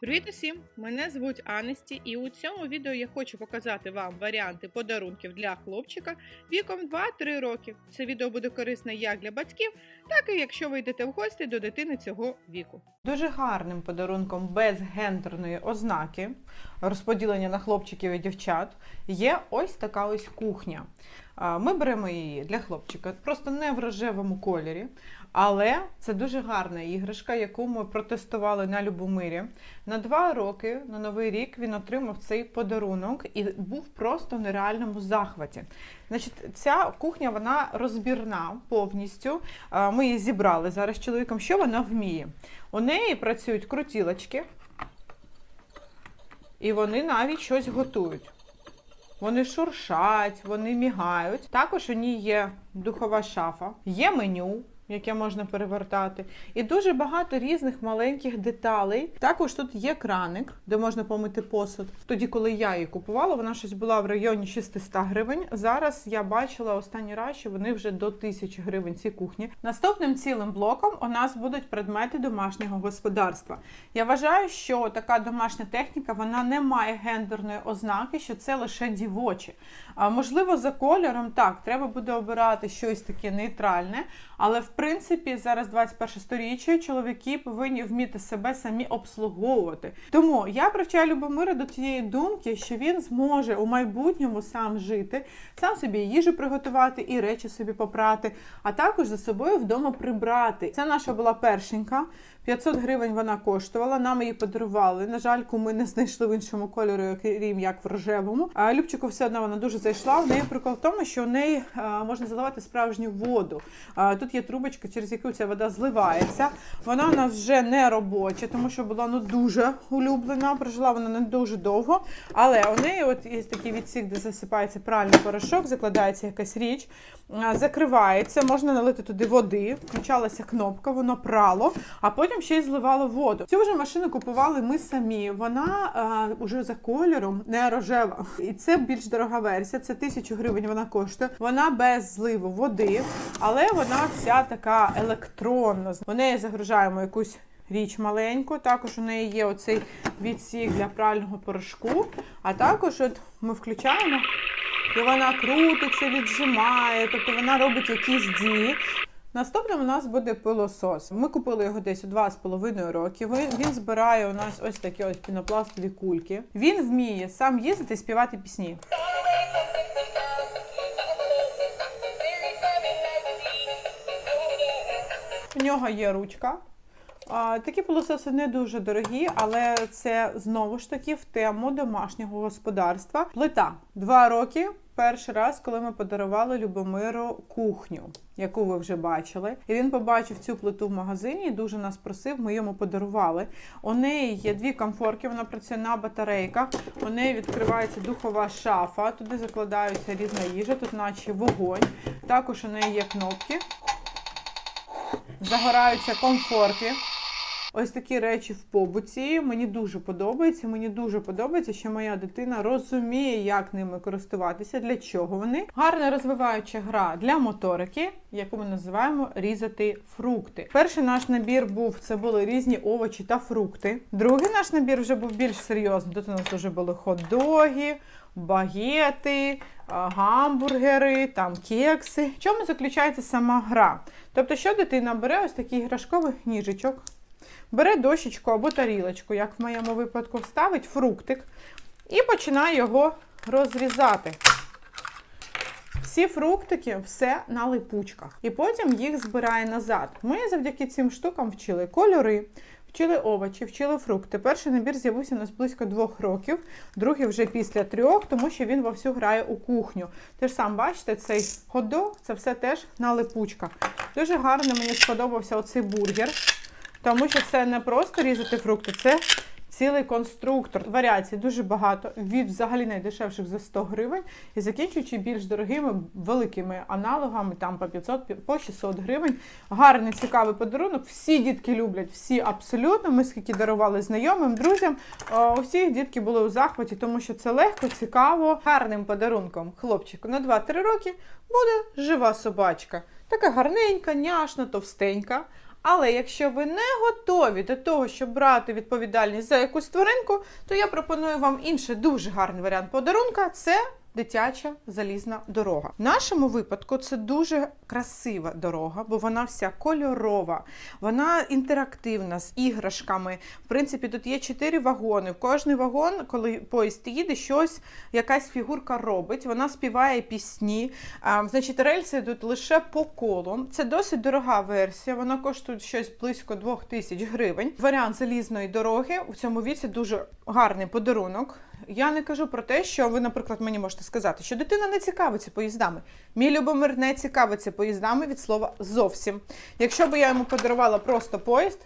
Привіт усім! Мене звуть Анесті, і у цьому відео я хочу показати вам варіанти подарунків для хлопчика віком 2-3 роки. Це відео буде корисне як для батьків, так і якщо ви йдете в гості до дитини цього віку. Дуже гарним подарунком без гендерної ознаки розподілення на хлопчиків і дівчат є ось така ось кухня. Ми беремо її для хлопчика, просто не в рожевому кольорі, але це дуже гарна іграшка, яку ми протестували на Любомирі. На два роки на новий рік він отримав цей подарунок і був просто в нереальному захваті. Значить, ця кухня вона розбірна повністю. Ми її зібрали зараз з чоловіком. Що вона вміє? У неї працюють крутілочки, і вони навіть щось готують. Вони шуршать, вони мігають. Також у ній є духова шафа, є меню, яке можна перевертати, і дуже багато різних маленьких деталей. Також тут є краник, де можна помити посуд. Тоді, коли я її купувала, вона щось була в районі 600 гривень. Зараз я бачила останній раз, що вони вже до 1000 гривень ці кухні. Наступним цілим блоком у нас будуть предмети домашнього господарства. Я вважаю, що така домашня техніка вона не має гендерної ознаки, що це лише дівочі. А можливо, за кольором так, треба буде обирати щось таке нейтральне, але в принципі зараз 21 сторіччя чоловіки повинні вміти себе самі обслуговувати. Тому я привчаю Любомира до тієї думки, що він зможе у майбутньому сам жити, сам собі їжу приготувати і речі собі попрати, а також за собою вдома прибрати. Це наша була першенька. 500 гривень вона коштувала. Нам її подарували. На жаль, ми не знайшли в іншому кольорі, крім як в рожевому. А Любчику все одно вона дуже зайшла. В неї прикол в тому, що в неї можна заливати справжню воду. Тут є трубочка, через яку ця вода зливається. Вона у нас вже не робоча, тому що була ну дуже улюблена. Прожила вона не дуже довго. Але у неї от є такий відсік, де засипається пральний порошок, закладається якась річ, закривається, можна налити туди води, включалася кнопка, воно прало, а потім ще й зливало воду. Цю вже машину купували ми самі. Вона а, уже за кольором не рожева. І це більш дорога версія. Це тисячу гривень вона коштує. Вона без зливу води, але вона вся така електронна. У неї загружаємо якусь. Річ маленьку, також у неї є оцей відсік для прального порошку. А також от ми включаємо, і вона крутиться, віджимає, тобто вона робить якісь дії. Наступним у нас буде пилосос. Ми купили його десь у 2,5 роки. Він, збирає у нас ось такі ось пінопластові кульки. Він вміє сам їздити і співати пісні. У нього є ручка. Такі пилососи не дуже дорогі, але це знову ж таки в тему домашнього господарства. Плита два роки. Перший раз, коли ми подарували Любомиру кухню, яку ви вже бачили, і він побачив цю плиту в магазині дуже нас просив. Ми йому подарували. У неї є дві комфорки. Вона працює на батарейках. У неї відкривається духова шафа. Туди закладаються різна їжа, тут наче вогонь. Також у неї є кнопки. Загораються комфорки. Ось такі речі в побуті. Мені дуже подобається. Мені дуже подобається, що моя дитина розуміє, як ними користуватися, для чого вони. Гарна розвиваюча гра для моторики, яку ми називаємо різати фрукти. Перший наш набір був це були різні овочі та фрукти. Другий наш набір вже був більш серйозний. Тут у нас вже були хот-доги, багети, гамбургери, там кекси. В чому заключається сама гра? Тобто, що дитина бере ось такий іграшковий ніжичок. Бере дощечку або тарілочку, як в моєму випадку, ставить фруктик і починає його розрізати. Всі фруктики, все на липучках. І потім їх збирає назад. Ми завдяки цим штукам вчили кольори, вчили овочі, вчили фрукти. Перший набір з'явився у нас близько двох років, другий вже після трьох, тому що він вовсю грає у кухню. Ти ж сам бачите, цей ходок це все теж на липучках. Дуже гарно мені сподобався оцей бургер. Тому що це не просто різати фрукти, це цілий конструктор. Варіацій дуже багато, від взагалі найдешевших за 100 гривень і закінчуючи більш дорогими великими аналогами, там по 500, по 600 гривень. Гарний, цікавий подарунок. Всі дітки люблять, всі абсолютно. Ми скільки дарували знайомим, друзям. У всіх дітки були у захваті, тому що це легко, цікаво. Гарним подарунком хлопчику на 2-3 роки буде жива собачка. Така гарненька, няшна, товстенька. Але якщо ви не готові до того, щоб брати відповідальність за якусь тваринку, то я пропоную вам інший дуже гарний варіант подарунка це. Дитяча залізна дорога. В нашому випадку це дуже красива дорога, бо вона вся кольорова, вона інтерактивна з іграшками. В принципі, тут є чотири вагони. В кожний вагон, коли поїзд їде, щось якась фігурка робить. Вона співає пісні. А, значить, рельси йдуть лише по колу. Це досить дорога версія. Вона коштує щось близько 2 тисяч гривень. Варіант залізної дороги у цьому віці дуже гарний подарунок. Я не кажу про те, що ви, наприклад, мені можете сказати, що дитина не цікавиться поїздами. Мій Любомир не цікавиться поїздами від слова зовсім. Якщо б я йому подарувала просто поїзд,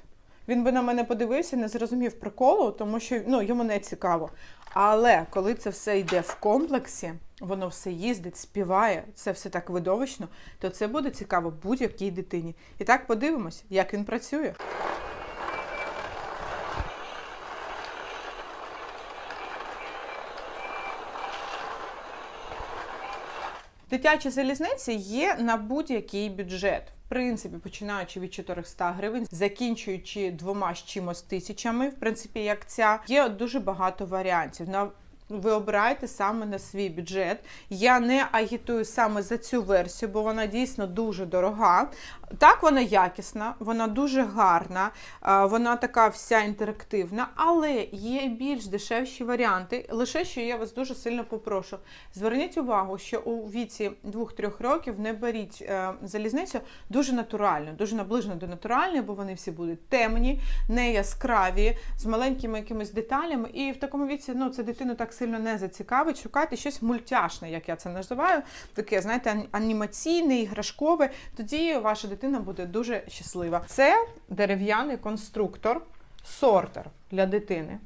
він би на мене подивився, не зрозумів приколу, тому що ну, йому не цікаво. Але коли це все йде в комплексі, воно все їздить, співає, це все так видовищно, то це буде цікаво будь-якій дитині. І так подивимось, як він працює. Дитячі залізниці є на будь-який бюджет. В принципі, починаючи від 400 гривень, закінчуючи двома з чимось тисячами, в принципі, як ця, є дуже багато варіантів. На ви обираєте саме на свій бюджет. Я не агітую саме за цю версію, бо вона дійсно дуже дорога. Так, вона якісна, вона дуже гарна, вона така вся інтерактивна, але є більш дешевші варіанти. Лише що я вас дуже сильно попрошу. Зверніть увагу, що у віці 2-3 років не беріть е, залізницю дуже натурально, дуже наближено до натуральної, бо вони всі будуть темні, не яскраві, з маленькими якимись деталями. І в такому віці ну, це дитину так сильно не зацікавить. Шукайте щось мультяшне, як я це називаю, таке, знаєте, ан- анімаційне, іграшкове. Тоді ваша дитина буде дуже щаслива. Це дерев'яний конструктор, сортер для дитини.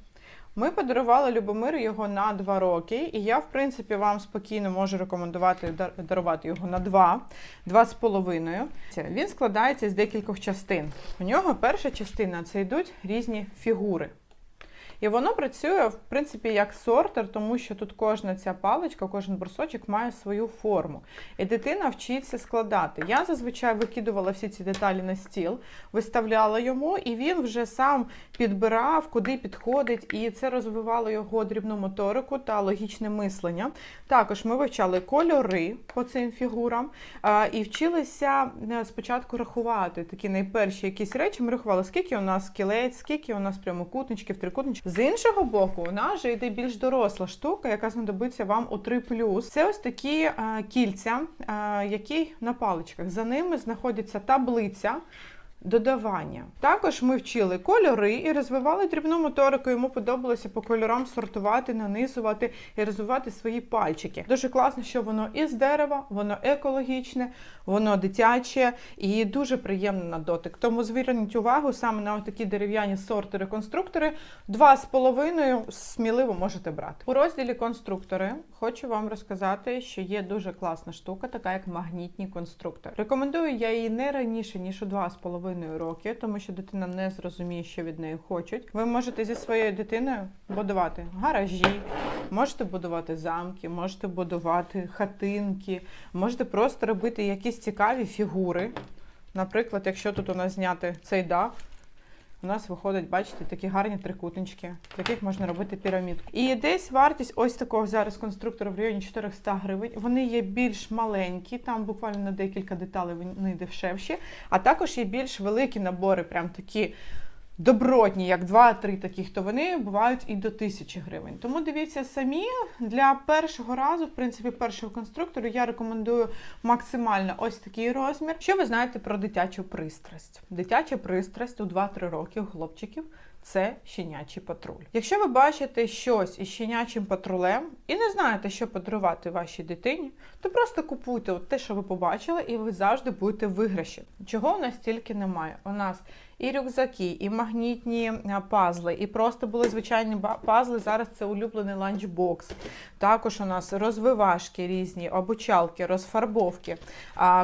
Ми подарували Любомиру його на 2 роки, і я, в принципі, вам спокійно можу рекомендувати дарувати його на 2, 2 з половиною. Він складається з декількох частин. У нього перша частина це йдуть різні фігури. І воно працює, в принципі, як сортер, тому що тут кожна ця паличка, кожен брусочок має свою форму. І дитина вчиться складати. Я зазвичай викидувала всі ці деталі на стіл, виставляла йому, і він вже сам підбирав, куди підходить, і це розвивало його дрібну моторику та логічне мислення. Також ми вивчали кольори по цим фігурам і вчилися е, спочатку рахувати такі найперші якісь речі. Ми рахували, скільки у нас кілець, скільки у нас прямокутничків, трикутничків. З іншого боку, у нас же йде більш доросла штука, яка знадобиться вам у 3+. Це ось такі е, кільця, е, які на паличках. За ними знаходиться таблиця. Додавання. Також ми вчили кольори і розвивали дрібну моторику. Йому подобалося по кольорам сортувати, нанизувати і розвивати свої пальчики. Дуже класно, що воно із дерева, воно екологічне, воно дитяче і дуже приємне на дотик. Тому зверніть увагу саме на такі дерев'яні сортери-конструктори. Два з половиною сміливо можете брати. У розділі конструктори хочу вам розказати, що є дуже класна штука, така як магнітні конструктори. Рекомендую я її не раніше ніж у два з половиною роки, тому що дитина не зрозуміє, що від неї хочуть. Ви можете зі своєю дитиною будувати гаражі, можете будувати замки, можете будувати хатинки, можете просто робити якісь цікаві фігури. Наприклад, якщо тут у нас зняти цей дах, у нас виходить, бачите, такі гарні трикутнички, з яких можна робити пірамідку. І десь вартість ось такого зараз конструктора в районі 400 гривень. Вони є більш маленькі, там буквально на декілька деталей вони дешевші. А також є більш великі набори, прям такі добротні, як 2-3 таких, то вони бувають і до 1000 гривень. Тому дивіться самі для першого разу, в принципі, першого конструктору я рекомендую максимально ось такий розмір. Що ви знаєте про дитячу пристрасть? Дитяча пристрасть у 2-3 роки у хлопчиків. Це щенячий патруль. Якщо ви бачите щось із щенячим патрулем і не знаєте, що подарувати вашій дитині, то просто купуйте от те, що ви побачили, і ви завжди будете виграші. Чого у нас тільки немає? У нас і рюкзаки, і магнітні пазли, і просто були звичайні пазли. Зараз це улюблений ланчбокс. Також у нас розвивашки різні, обучалки, розфарбовки,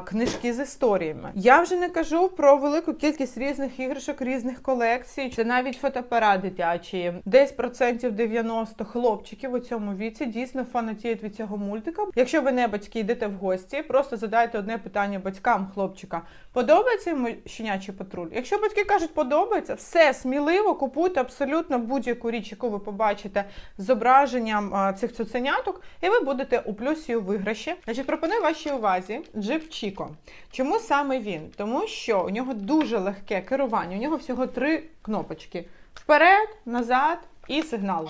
книжки з історіями. Я вже не кажу про велику кількість різних іграшок, різних колекцій. Це навіть фотоапарат дитячий. Десь процентів 90 хлопчиків у цьому віці дійсно фанатіють від цього мультика. Якщо ви не батьки йдете в гості, просто задайте одне питання батькам хлопчика. Подобається йому щенячий патруль? Якщо батьки кажуть, подобається, все сміливо купуйте абсолютно будь-яку річ, яку ви побачите з зображенням цих цуценяток, і ви будете у плюсі у виграші. Значить, пропоную вашій увазі джип Чіко. Чому саме він? Тому що у нього дуже легке керування. У нього всього три кнопочки: вперед, назад і сигнал.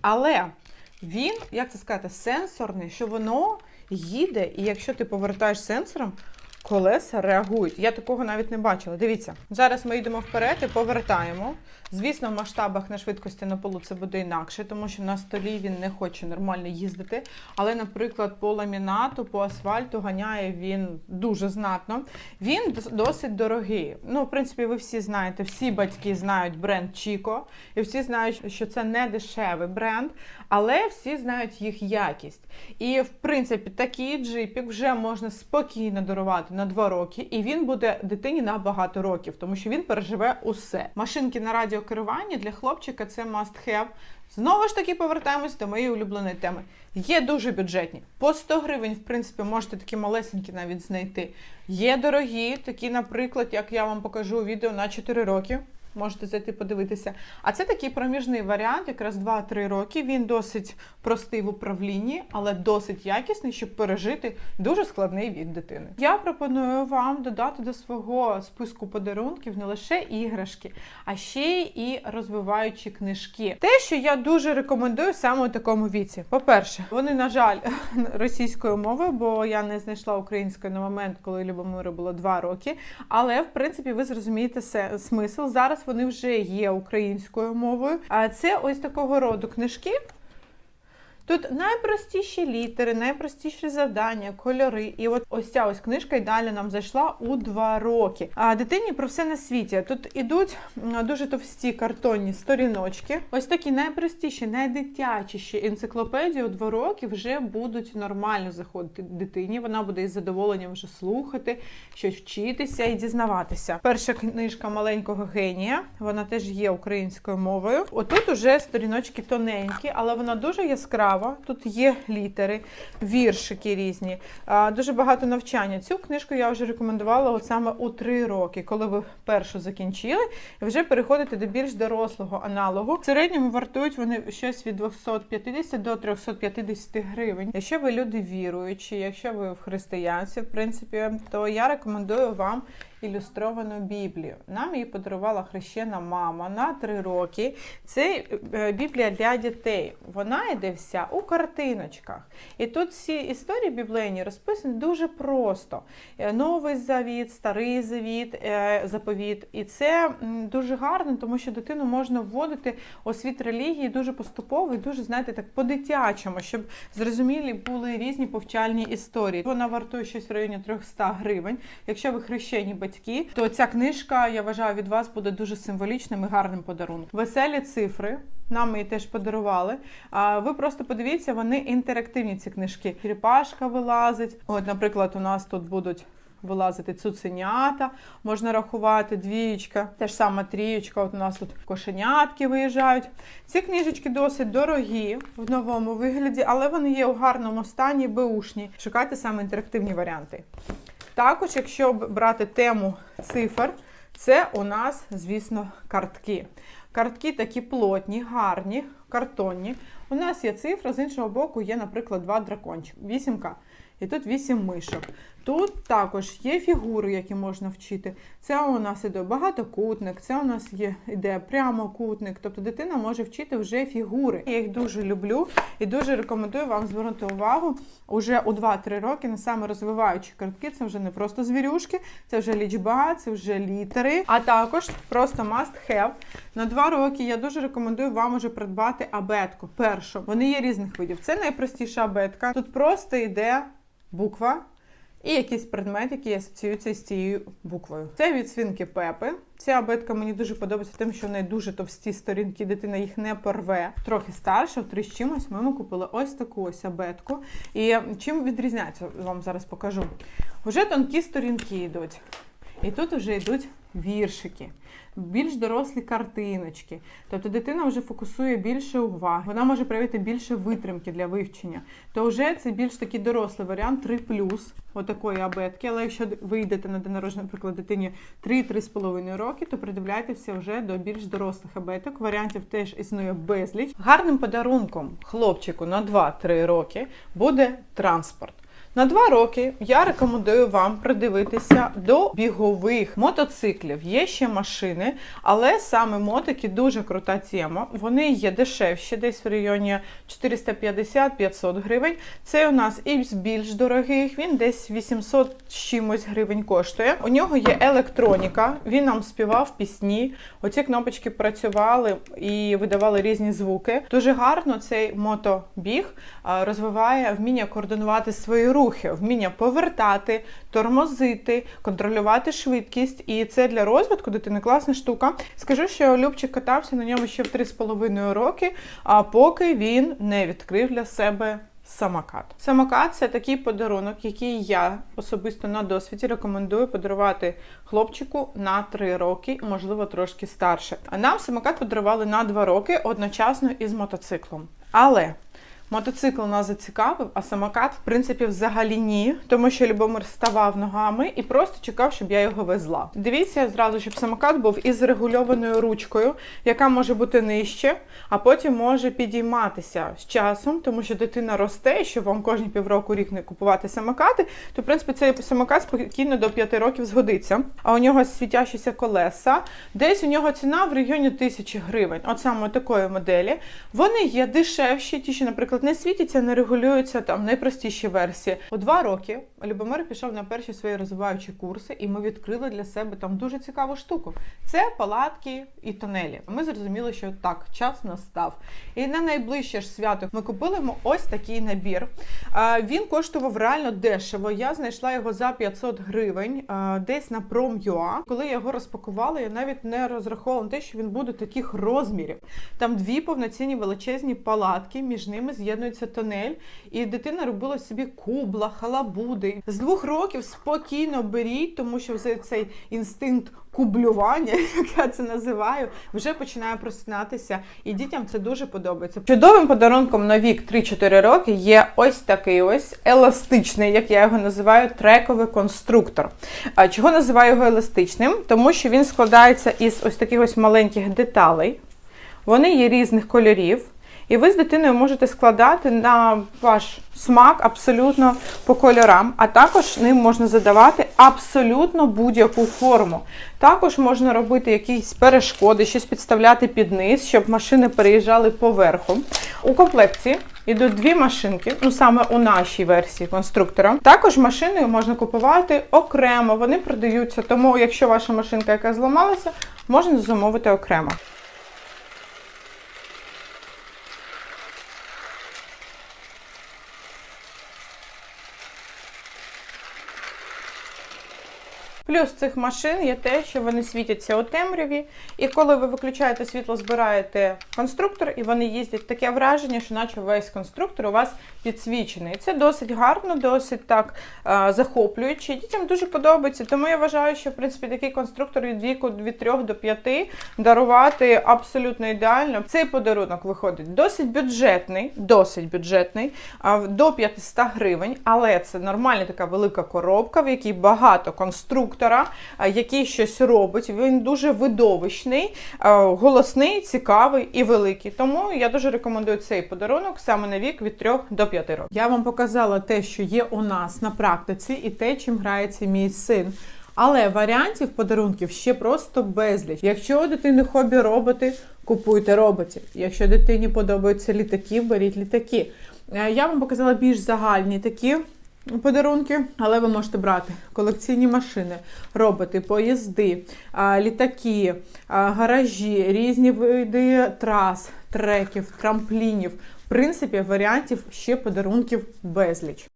Але він, як це сказати, сенсорний, що воно їде, і якщо ти повертаєш сенсором, колеса реагують. Я такого навіть не бачила. Дивіться, зараз ми йдемо вперед і повертаємо. Звісно, в масштабах на швидкості на полу це буде інакше, тому що на столі він не хоче нормально їздити. Але, наприклад, по ламінату, по асфальту ганяє він дуже знатно. Він досить дорогий. Ну, в принципі, ви всі знаєте, всі батьки знають бренд Чіко, і всі знають, що це не дешевий бренд, але всі знають їх якість. І в принципі, такий джипік вже можна спокійно дарувати на 2 роки, і він буде дитині на багато років, тому що він переживе усе. Машинки на радіокеруванні для хлопчика це must have. Знову ж таки повертаємось до моєї улюбленої теми. Є дуже бюджетні. По 100 гривень, в принципі, можете такі малесенькі навіть знайти. Є дорогі, такі, наприклад, як я вам покажу у відео на 4 роки. Можете зайти подивитися. А це такий проміжний варіант, якраз 2-3 роки. Він досить простий в управлінні, але досить якісний, щоб пережити дуже складний вік дитини. Я пропоную вам додати до свого списку подарунків не лише іграшки, а ще і розвиваючі книжки. Те, що я дуже рекомендую саме у такому віці. По-перше, вони, на жаль, російською мовою, бо я не знайшла української на момент, коли Любомиру було 2 роки. Але в принципі ви зрозумієте смисл. Зараз вони вже є українською мовою. А це ось такого роду книжки. Тут найпростіші літери, найпростіші завдання, кольори. І от ось ця ось книжка і далі нам зайшла у два роки. А дитині про все на світі. Тут ідуть дуже товсті картонні сторіночки. Ось такі найпростіші, найдитячіші енциклопедії у два роки вже будуть нормально заходити дитині. Вона буде із задоволенням вже слухати, щось вчитися і дізнаватися. Перша книжка маленького генія. Вона теж є українською мовою. Отут уже сторіночки тоненькі, але вона дуже яскрава. Тут є літери, віршики різні, дуже багато навчання. Цю книжку я вже рекомендувала от саме у три роки, коли ви першу закінчили, і вже переходите до більш дорослого аналогу. В середньому вартують вони щось від 250 до 350 гривень. Якщо ви люди віруючі, якщо ви в християнстві, в принципі, то я рекомендую вам ілюстровану Біблію. Нам її подарувала хрещена мама на три роки. Це е, Біблія для дітей. Вона йде вся у картиночках. І тут всі історії біблейні розписані дуже просто: Е, Новий завіт, старий завіт, е, заповіт. І це дуже гарно, тому що дитину можна вводити у світ релігії дуже поступово і дуже, знаєте, так по-дитячому, щоб зрозумілі були різні повчальні історії. Вона вартує щось в районі 300 гривень. Якщо ви хрещені батьки, то ця книжка, я вважаю, від вас буде дуже символічним і гарним подарунком. Веселі цифри. Нам її теж подарували. А ви просто подивіться, вони інтерактивні ці книжки. Черепашка вилазить. От, наприклад, у нас тут будуть. Вилазити цуценята, можна рахувати двієчка, те ж саме трієчка. От у нас тут кошенятки виїжджають. Ці книжечки досить дорогі в новому вигляді, але вони є у гарному стані, беушні. Шукайте саме інтерактивні варіанти. Також, якщо брати тему цифр, це у нас, звісно, картки. Картки такі плотні, гарні, картонні. У нас є цифра, з іншого боку є, наприклад, два дракончики. Вісімка. І тут вісім мишок. Тут також є фігури, які можна вчити. Це у нас іде багатокутник, це у нас є іде прямокутник. Тобто дитина може вчити вже фігури. Я їх дуже люблю і дуже рекомендую вам звернути увагу уже у 2-3 роки на саме розвиваючі картки. Це вже не просто звірюшки, це вже лічба, це вже літери, а також просто must have. На 2 роки я дуже рекомендую вам уже придбати абетку. Першу. Вони є різних видів. Це найпростіша абетка. Тут просто йде буква. І якийсь предмет, який асоціюється з цією буквою. Це від свинки Пепи. Ця абетка мені дуже подобається тим, що в неї дуже товсті сторінки, дитина їх не порве. Трохи старша, три з чимось, ми купили ось таку ось абетку. І чим відрізняється, вам зараз покажу. Вже тонкі сторінки йдуть. І тут вже йдуть віршики, більш дорослі картиночки. Тобто дитина вже фокусує більше уваги, вона може проявити більше витримки для вивчення. То вже це більш такий дорослий варіант 3 плюс отакої абетки. Але якщо ви йдете на день народження, наприклад, дитині 3-3,5 роки, то придивляйтеся вже до більш дорослих абеток. Варіантів теж існує безліч. Гарним подарунком хлопчику на 2-3 роки буде транспорт. На два роки я рекомендую вам придивитися до бігових мотоциклів. Є ще машини, але саме мотики дуже крута тема. Вони є дешевші, десь в районі 450-500 гривень. Це у нас і з більш дорогих, він десь 800 з чимось гривень коштує. У нього є електроніка, він нам співав пісні. Оці кнопочки працювали і видавали різні звуки. Дуже гарно цей мотобіг розвиває вміння координувати свої рухи, вміння повертати, тормозити, контролювати швидкість. І це для розвитку дитини класна штука. Скажу, що Любчик катався на ньому ще в 3,5 роки, а поки він не відкрив для себе. Самокат. Самокат це такий подарунок, який я особисто на досвіді рекомендую подарувати хлопчику на 3 роки, можливо, трошки старше. А нам самокат подарували на 2 роки одночасно із мотоциклом. Але Мотоцикл нас зацікавив, а самокат, в принципі, взагалі ні, тому що Любомир ставав ногами і просто чекав, щоб я його везла. Дивіться зразу, щоб самокат був із регульованою ручкою, яка може бути нижче, а потім може підійматися з часом, тому що дитина росте, і щоб вам кожні півроку рік не купувати самокати, то в принципі цей самокат спокійно до 5 років згодиться. А у нього світящіся колеса. Десь у нього ціна в районі тисячі гривень. От саме такої моделі. Вони є дешевші, ті, що, наприклад, не світяться, не регулюються там найпростіші версії. У два роки Любомир пішов на перші свої розвиваючі курси, і ми відкрили для себе там дуже цікаву штуку. Це палатки і тунелі. Ми зрозуміли, що так, час настав. І на найближче ж свято ми купили йому ось такий набір. Він коштував реально дешево. Я знайшла його за 500 гривень десь на Prom.ua. Коли я його розпакувала, я навіть не розраховувала на те, що він буде таких розмірів. Там дві повноцінні величезні палатки, між ними з'єднується тунель, і дитина робила собі кубла, халабуди. З двох років спокійно беріть, тому що цей інстинкт кублювання, як я це називаю, вже починає проснатися, і дітям це дуже подобається. Чудовим подарунком на вік 3-4 роки є ось такий ось еластичний, як я його називаю, трековий конструктор. Чого називаю його еластичним? Тому що він складається із ось таких ось маленьких деталей. Вони є різних кольорів. І ви з дитиною можете складати на ваш смак абсолютно по кольорам, а також ним можна задавати абсолютно будь-яку форму. Також можна робити якісь перешкоди, щось підставляти під низ, щоб машини переїжджали поверху. У комплекті йдуть дві машинки, ну саме у нашій версії конструктора. Також машини можна купувати окремо, вони продаються. Тому, якщо ваша машинка яка зламалася, можна замовити окремо. Плюс цих машин є те, що вони світяться у темряві, і коли ви виключаєте світло, збираєте конструктор, і вони їздять таке враження, що наче весь конструктор у вас підсвічений. Це досить гарно, досить так а, захоплююче. Дітям дуже подобається. Тому я вважаю, що в принципі такий конструктор від віку від 3 до 5 дарувати абсолютно ідеально. Цей подарунок виходить досить бюджетний, досить бюджетний, а, до 500 гривень, але це нормальна така велика коробка, в якій багато конструкторів який щось робить. Він дуже видовищний, голосний, цікавий і великий. Тому я дуже рекомендую цей подарунок саме на вік від 3 до 5 років. Я вам показала те, що є у нас на практиці, і те, чим грається мій син. Але варіантів подарунків ще просто безліч. Якщо у дитини хобі роботи, купуйте роботів. Якщо дитині подобаються літаки, беріть літаки. Е, Я вам показала більш загальні такі подарунки, але ви можете брати колекційні машини, роботи, поїзди, літаки, гаражі, різні види трас, треків, трамплінів. В принципі, варіантів ще подарунків безліч.